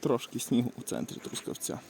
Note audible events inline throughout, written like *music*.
Трошки снігу у центрі Трускавця.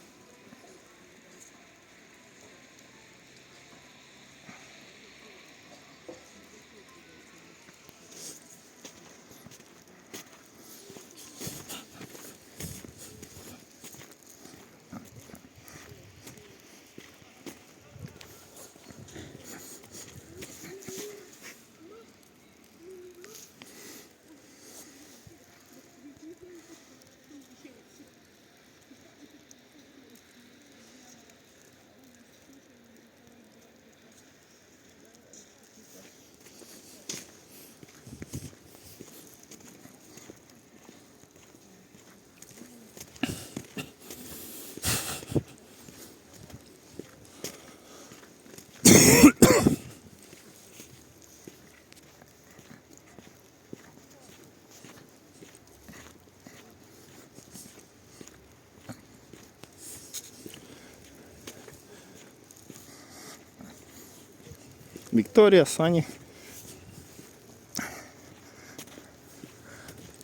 Вікторія, Сані.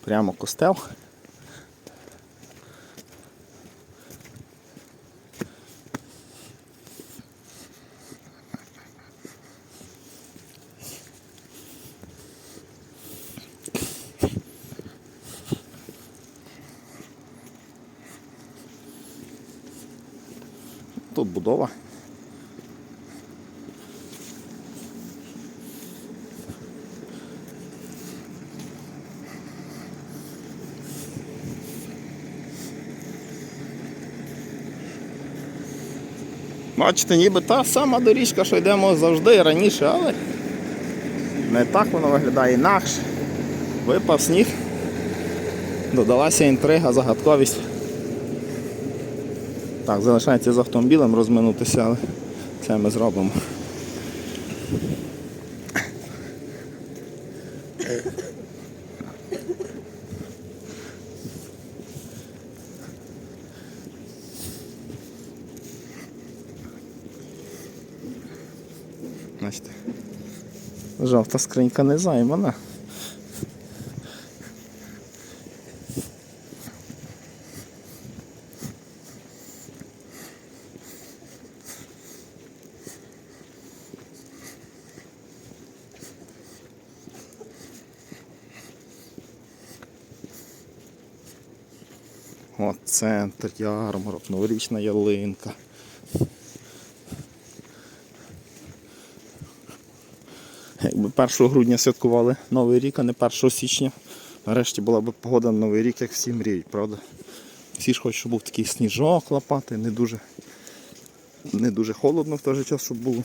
Прямо костел. Тут будова. Бачите, ніби та сама доріжка, що йдемо завжди раніше, але не так воно виглядає інакше. Випав сніг, додалася інтрига, загадковість. Так, залишається з автомобілем розминутися, але це ми зробимо. Бачите. Жовта скринька не займана. От центр, ярмарок, новорічна ялинка. Якби 1 грудня святкували Новий рік, а не 1 січня. Нарешті була б погода на Новий рік, як всі мріють, правда? Всі ж хочуть, щоб був такий сніжок лопати, не дуже, не дуже холодно в той же час, щоб було.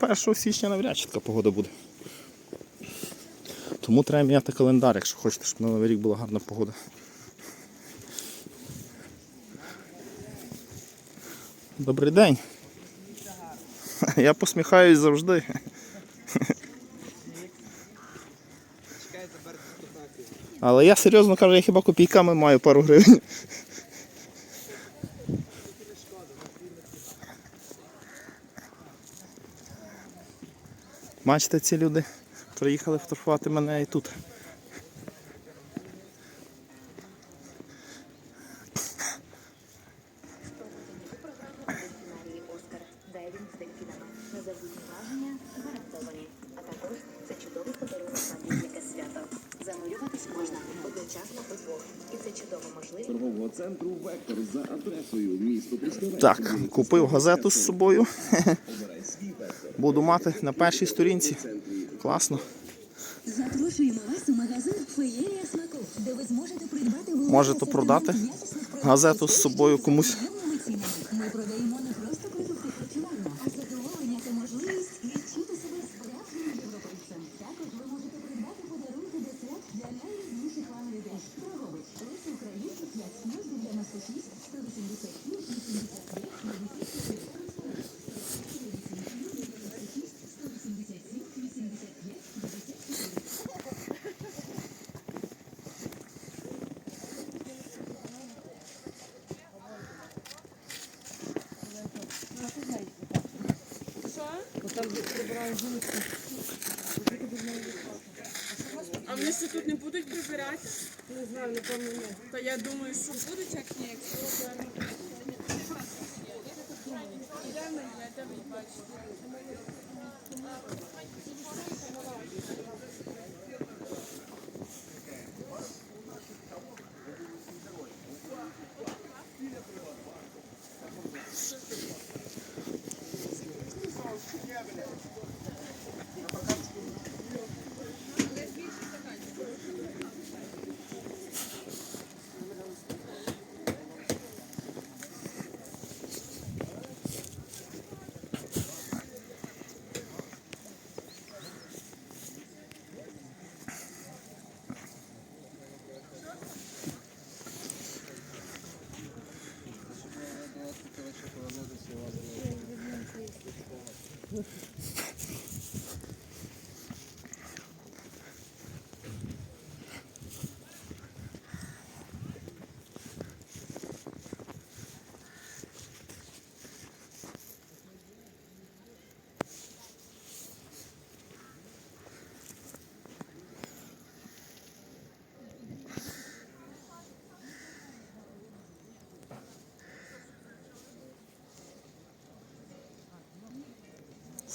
А 1 січня навряд чи така погода буде. Тому треба міняти календар, якщо хочете, щоб на Новий рік була гарна погода. Добрий день. Я посміхаюсь завжди. Але я серйозно кажу, я хіба копійками маю пару гривень. Бачите, ці люди приїхали фотографувати мене і тут. Незабутні враження гарантовані. А також це чудовий подарунок на свято. Занурюватись можна одночасно удвох. І це чудова можливість. торгового центру Вектор за адресою місто Трускавець. Так, купив газету з собою. Буду мати на першій сторінці. Класно. Запрошуємо вас у магазин Феєрія смаку, де ви зможете придбати Можете продати газету з собою комусь. Ми продаємо Прибирають вони ще тут не будуть прибирати? Не знаю, напевно, ні. Та я думаю, що будуть, як ні, якщо. Де вони є, де ви бачите?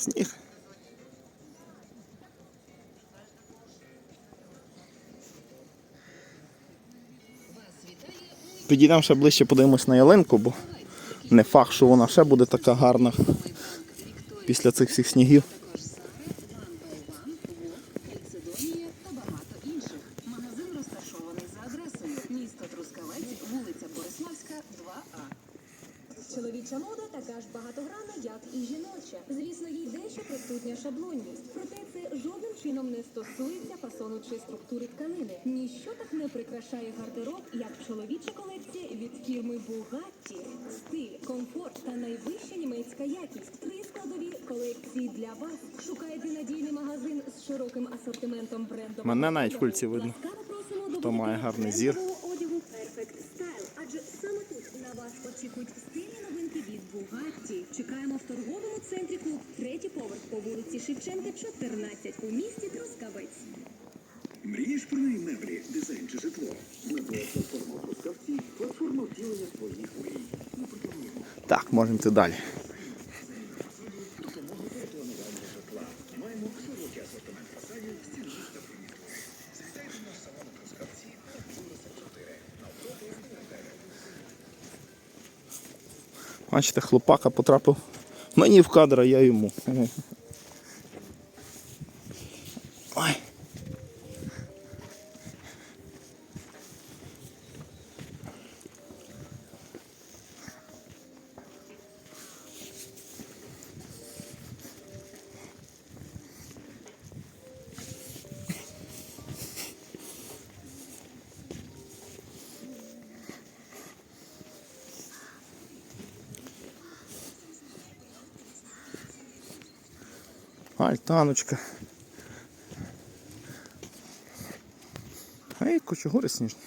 Сніг. Підійдемо ще ближче, подивимось на ялинку, бо не факт, що вона ще буде така гарна після цих всіх снігів. Ліцедонія та багато інших. Магазин розташований за адресою місто Трускавець, вулиця Бориславська, 2А. Чоловіча мода така ж багатогранна, як і жіноча. Звісно, їй дещо присутня шаблонність. Проте це жодним чином не стосується фасону чи структури тканини. Ніщо так не прикрашає гардероб, як чоловіча колекція від фірми Bugatti. Стиль, комфорт та найвища німецька якість. Три складові колекції для вас. Шукаєте надійний магазин з широким асортиментом брендового Мене навіть кульці видно. Хто має гарний зір. брендового одягу Perfect Style, адже саме тут на вас очікують стильні новинки від Bugatti. Чекаємо в торговому центрі клуб, третій поверх по вулиці Шевченка, 14 у місті Трускавець. Мрієш про неї меблі, дизайн чи житло? Меблеплатформа Трускавці – платформа втілення твоїх мрій. Так, можемо йти далі. допомогу при плануванні житла. Маємо широкий асортимент фасадів, стільних та примірних. Завітайте в наш салон у Трускавці та вулиця 4. Навпроти Індивідуальне. Бачите, хлопака потрапив мені в кадр, а я йому. Альтаночка. А Ей, кочугури сніжні.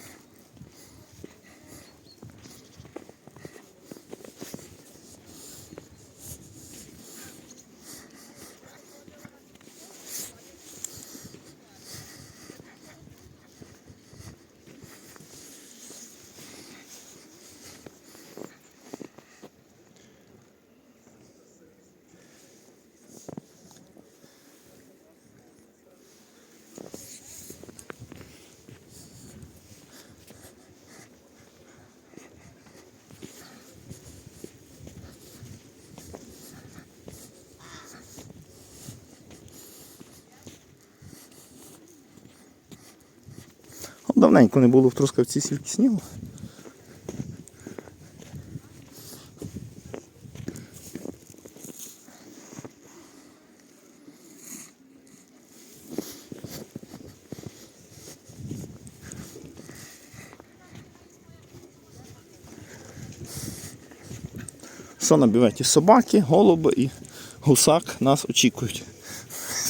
Давненько не було в Трускавці стільки снігу. Що на бюветі? Собаки, голуби і гусак нас очікують.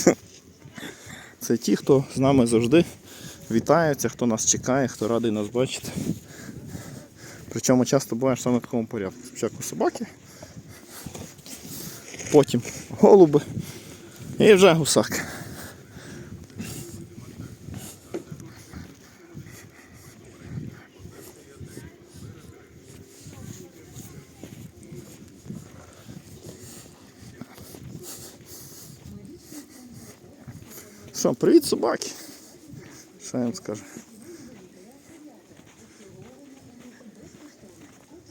*laughs* Це ті, хто з нами завжди вітаються, хто нас чекає, хто радий нас бачити. Причому часто буває саме в такому порядку. Спочатку собаки, потім голуби і вже гусак. Привіт собаки! Я скажу?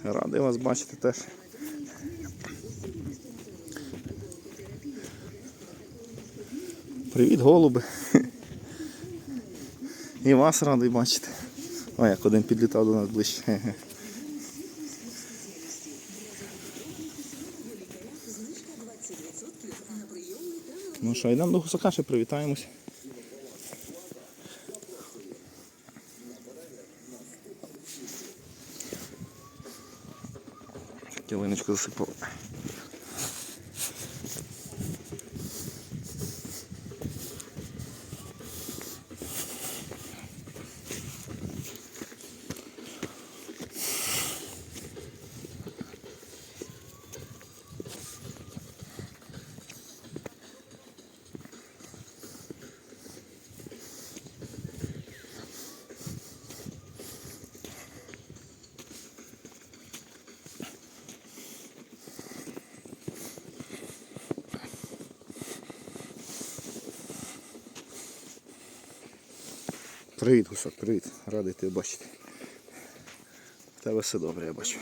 Радий вас бачити теж. Привіт, голуби. І вас радий бачити. О, як один підлітав до нас ближче. Ну що, йдемо до гусака, ще привітаємось. Ялиночку засипав. Привіт, гусак, привіт. Радий тебе бачити. У Тебе все добре, я бачу.